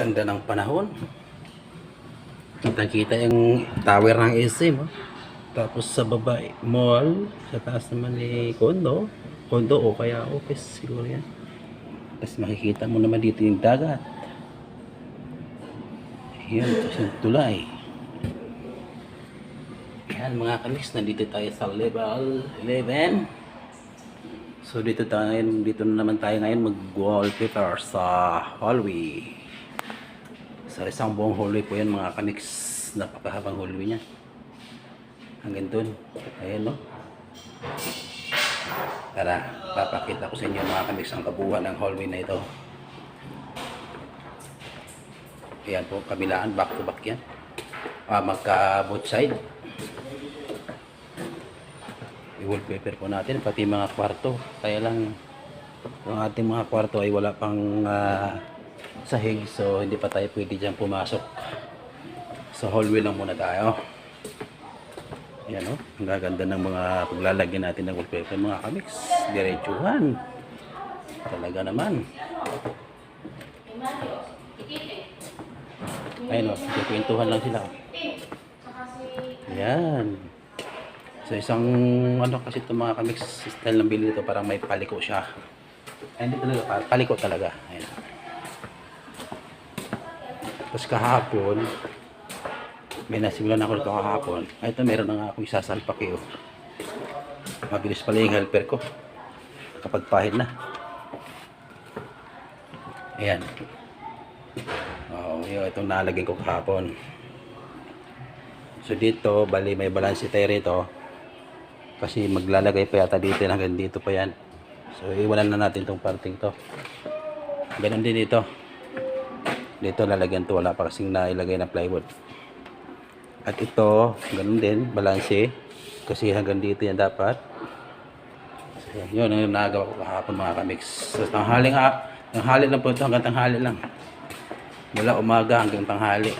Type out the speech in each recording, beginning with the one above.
Ganda ng panahon. Kita-kita yung tower ng SM. Oh. Tapos sa baba, mall. Sa taas naman ni condo. Condo o kaya office siguro yan. Tapos makikita mo naman dito yung dagat. Yan, tapos yung tulay. Yan mga kamiks, nandito tayo sa level 11. So dito tayo, dito na naman tayo ngayon mag-wallpaper sa hallway. Sa isang buong hallway po yan mga kamiks, napakahabang hallway niya. Hanggang dun. Ayan no. Tara, papakita ko sa inyo mga kamiks ang kabuuan ng hallway na ito. Ayan po, kabilaan, back to back yan. Ah, magka both side. I-wallpaper po natin, pati mga kwarto. Kaya lang, yung ating mga kwarto ay wala pang ah, sahig, so hindi pa tayo pwede dyan pumasok. Sa hallway lang muna tayo. Ayan o, ang gaganda ng mga paglalagyan natin ng wallpaper mga kamiks. Diretsuhan. Talaga naman. Ayun o, kwentuhan lang sila. Ayan. So isang ano kasi ito mga kamix style ng bili nito parang may paliko siya. Hindi talaga, pa- paliko talaga. Ayan. Tapos kahapon, may nasimulan ako nito kahapon. Ay, ito meron na nga akong isasalpak eh. oh. Mabilis pala yung helper ko. Kapag pahid na. Ayan. Oo, yun, itong nalagyan ko kahapon. So dito, bali may balance tayo rito. Kasi maglalagay pa yata dito hanggang dito pa yan. So iwanan na natin tong parting to. Ganon din dito. Dito lalagyan to, wala pa kasing nailagay na plywood. At ito, ganun din, balanse. Kasi hanggang dito yan dapat. So, yan, yun ang nagawa ko kahapon mga kamix. So tanghaling, ha- tanghali lang po ito, hanggang tanghali lang. Mula umaga hanggang tanghali.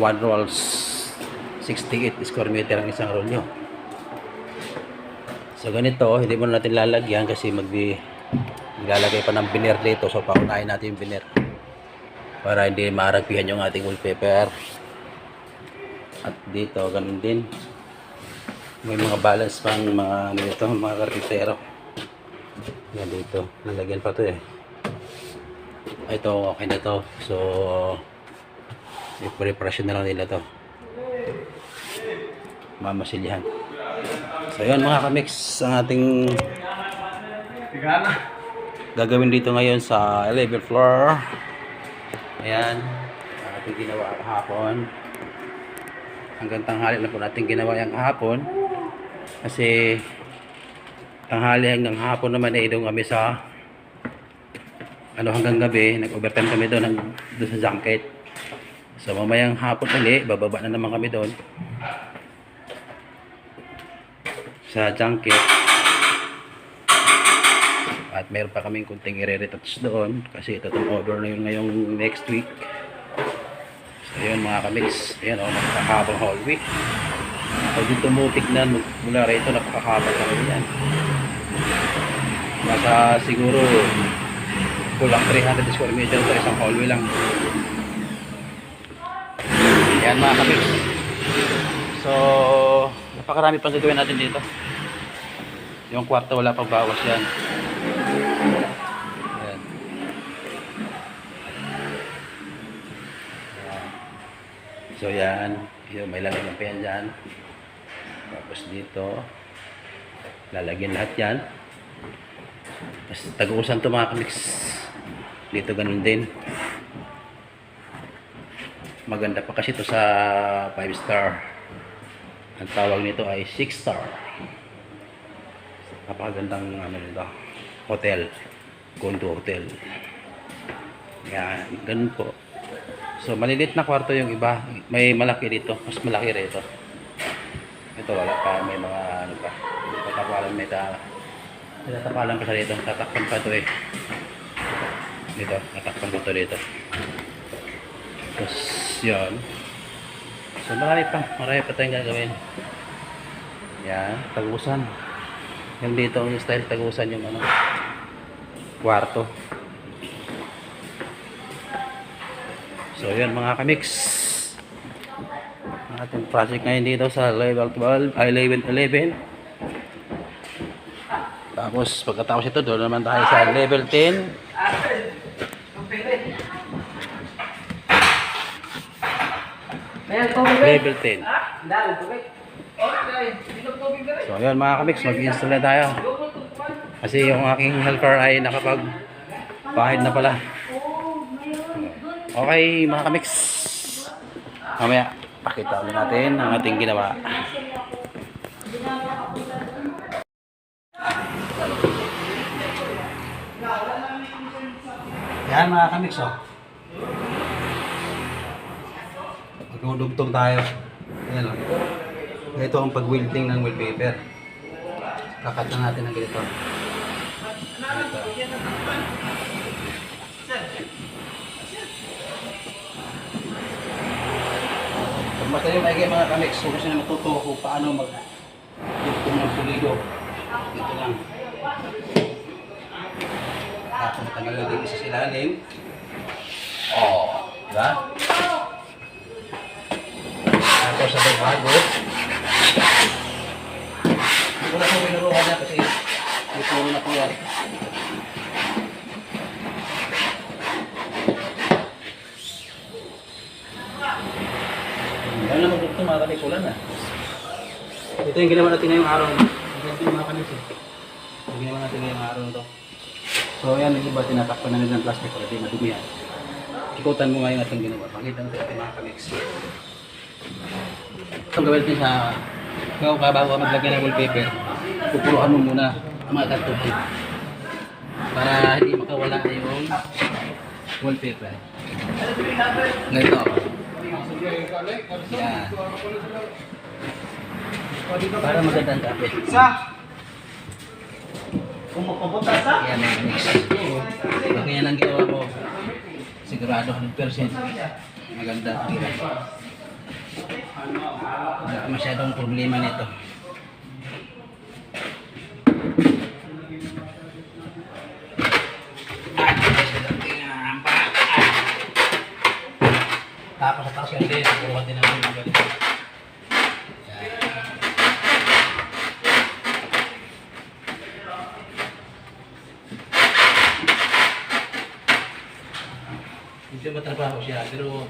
One rolls 68 square meter ang isang roll nyo. So ganito, hindi mo na natin lalagyan kasi magdi maglalagay pa ng veneer dito. So paunahin natin yung veneer para hindi maarapihan yung ating wallpaper. At dito, ganun din. May mga balance pang mga ano dito, mga karpintero. Yan dito, nalagyan pa to eh. Ito, okay na to. So, i-preparation na lang nila to mamasilyahan so yun mga kamix ang ating gagawin dito ngayon sa 11th floor. Ayan. Ating ginawa kahapon. Hanggang tanghali na po natin ginawa yung kahapon. Kasi tanghali hanggang hapon naman ay doon kami sa ano hanggang gabi. Nag-overtime kami doon ng, doon sa junket. So mamayang hapon uli, bababa na naman kami doon. Sa junket. At meron pa kaming kunting i-retouch doon kasi ito itong over na yun ngayong next week. So yun mga kamix. Ayan o, oh, napakahabang hallway. Pag yung tumutik na mula rito, napakahabang kami yan. Nasa siguro kulang 300 square meter sa isang hallway lang. Yan mga kapix. So, napakarami pang gagawin natin dito. Yung kwarto wala pang bawas. Yan. Yan. So yan, yung may lalagyan pa yan dyan. Tapos dito, lalagyan lahat yan. Tapos tag-uusan to mga kamix. Dito ganun din. Maganda pa kasi ito sa 5 star. Ang tawag nito ay 6 star. Napakagandang ano nito hotel. Condo hotel. Yan ganun po so malilit na kwarto yung iba. May malaki dito. Mas malaki rito. Ito wala pa. May mga ano pa. Tatapalan may ta tatapalan pa sa dito tatakpan pa ito eh. Dito. Tatakpan ko ito dito tapos, yun. So, marami pa. Marami pa tayong gagawin. Yan, tagusan. Yung dito, yung style tagusan yung ano, kwarto. So yun mga kamix. Ang ating project ngayon dito sa level 12, ay level 11. Tapos pagkatapos ito, doon naman tayo sa level 10. Level 10. So yun mga kamix, mag-install na tayo. Kasi yung aking helper ay nakapag pahid na pala. Okay mga kamix. Mamaya, pakita ulit natin ang ating ginawa. Yan mga kamix oh. Magdudugtong tayo. Ayan oh. Ito ang pag-welding ng wallpaper. Kakat na natin ng ganito. Ito. Pag matayo maigi mga kamix, kung gusto na matuto paano mag dugtong ng pulido. Dito lang. Tapos tanggal natin isa sa ilalim. Oh, diba? Tapos sa bago. Ko na po binuruhan na kasi puro na po yan. Magdugto mga wala na. Ito yung ginawa natin ngayong araw. Ito yung mga kamix. eh. Yung ginawa natin ngayong araw to. So yan, yung iba tinatakpan na nila ng plastic para di madumi yan. Ikutan mo ngayon atong ginawa. Pakita natin ating mga kamix. Itong gawin natin sa ikaw ka bago maglagay ng wallpaper, pupuruan mo muna ang mga kartuhan para hindi makawala yung wallpaper. Ganito. Yan. Para magandang kapit. Kung mapapunta sa? Yan ang mix. Pag yan ang ginawa mo, sigurado 100% maganda ang tira. Wala masyadong problema nito. Taas yan din, natin yung ganito. Medyo matrabaho siya, pero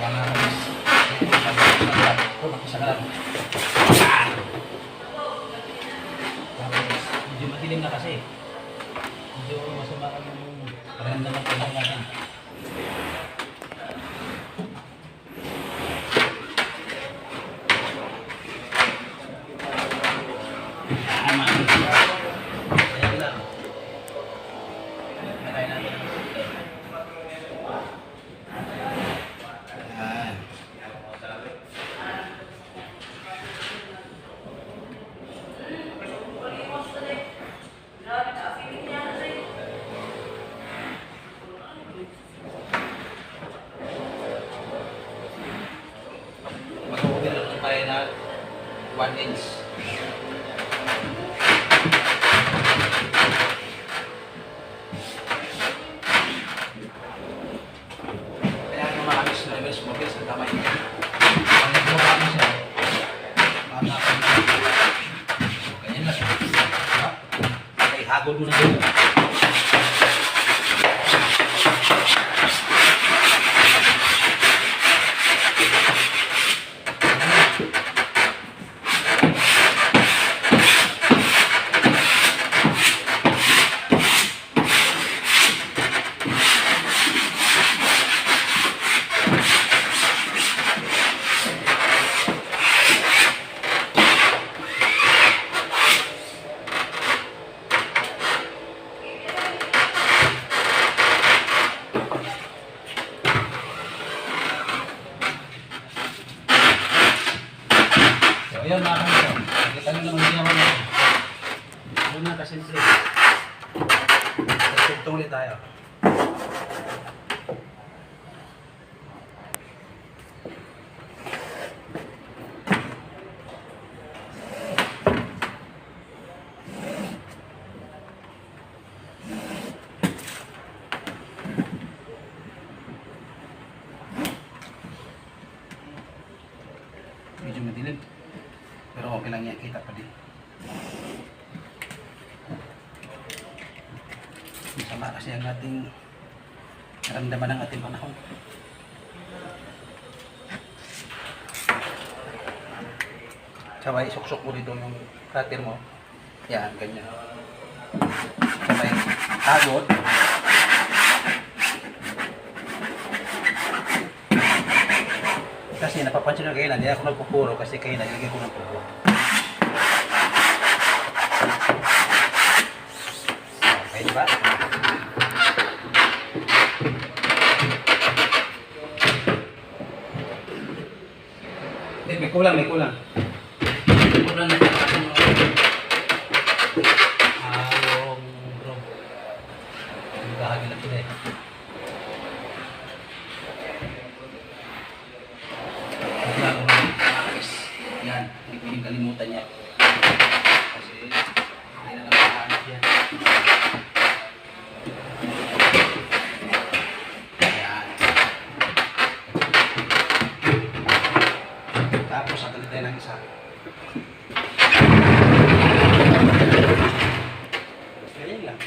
Wala na mas. Oh, nakasagalan. Medyo na kasi. Ang ko lang natin. Tama. Ayan lang. Kakain natin. Ayan. Mag-uwi lang tayo na 1 inch. Kaya yung mga amis na level mabilis ang kamay. Pag nagbuka mo siya, mahanapan mo. Ganyan lang. Diba? Kaya hagod mo na dito. So, ayun mga kanito. Nakita nyo naman ginawa mo. Doon na kasimple. Tugtong ulit tayo. Medyo madilim. Pero okay lang yan, kita pa din. Masama kasi ang ating naramdaman ng ating panahon. Sabay, suksok mo dito yung cutter mo. Yan, ganyan. Sabay, agod. Kasi napapansin ko kayo na, hindi ako nagpupuro kasi kayo nagiging ko ng puro. Okay, di ba? Kulang, may kulang. Kulang na kasi yung ah, yung bro. Yung bahagi eh. Yan, hindi pwedeng kalimutan yan. Kasi hindi na lang mahanap yan. Yan. Tapos, sakalit tayo ng isa. Ganyan lang.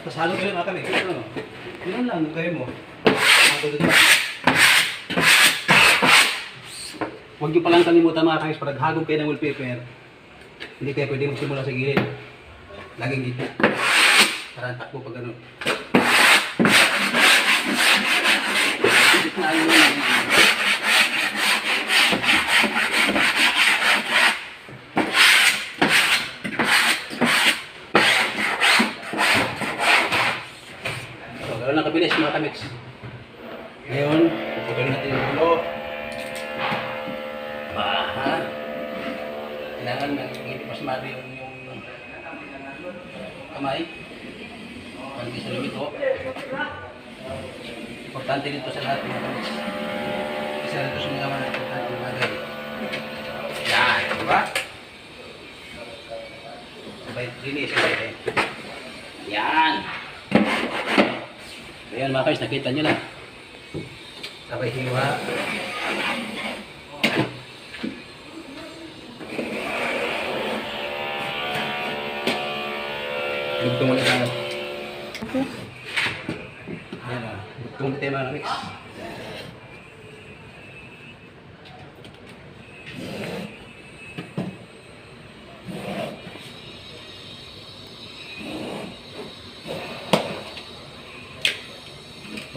Tapos halo kayo mga kami. Ganyan lang. Lang, kayo mo. Dito. Huwag niyo palang kalimutan mga kayos, pag naghagog kayo ng wallpaper, hindi kayo pwede magsimula sa gilid. Laging dito. Para takbo pag ganun. Gitnaan mo lang. So, gano'n kamix. Ngayon, puputulin natin yung ulo. Ha? Kailangan na hindi mas mali yung, yung kamay. Pag sa lumito. Importante dito sa lahat mga kamis. Isa rin ito sa mga mga importante bagay. Yan, di ba? Sabay, linis eh. Yan. Ayan mga kamis, nakita nyo na. Sabay hiwa. Dugtong ulit ang Ayan. Dugtong ulit yung mga mix.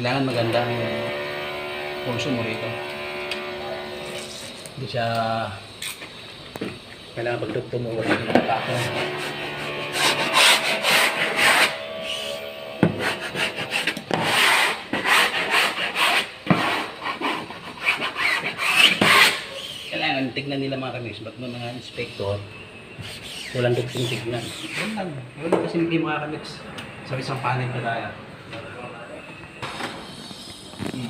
Kailangan maganda ang pulso mo rito. Hindi siya kailangan pagdugtong mo wala yung pako. kailangan tignan nila mga kamis, ba't may mga inspector, walang dugtong tignan. Yun lang. Yun lang kasi hindi mga kamis. Sa isang panel na tayo. Hmm.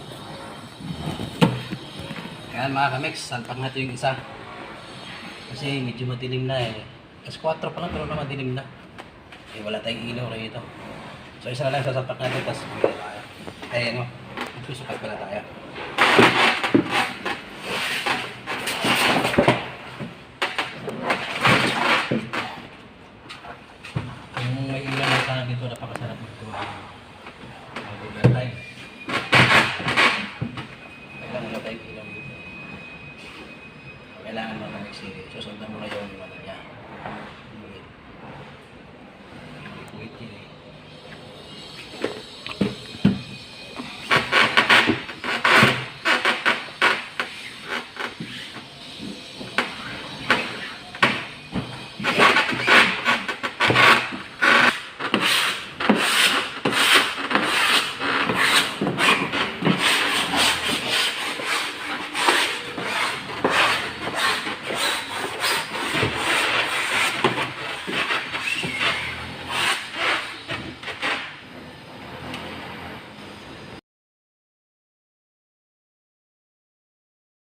Kaya mga kamix, salpak natin yung isa. Kasi medyo madilim na eh. Tapos 4 pa lang pero na madilim na. Eh wala tayong ilaw rito. So isa na lang sasalpak natin tapos pumili tayo. Ay ano, susukat pala tayo.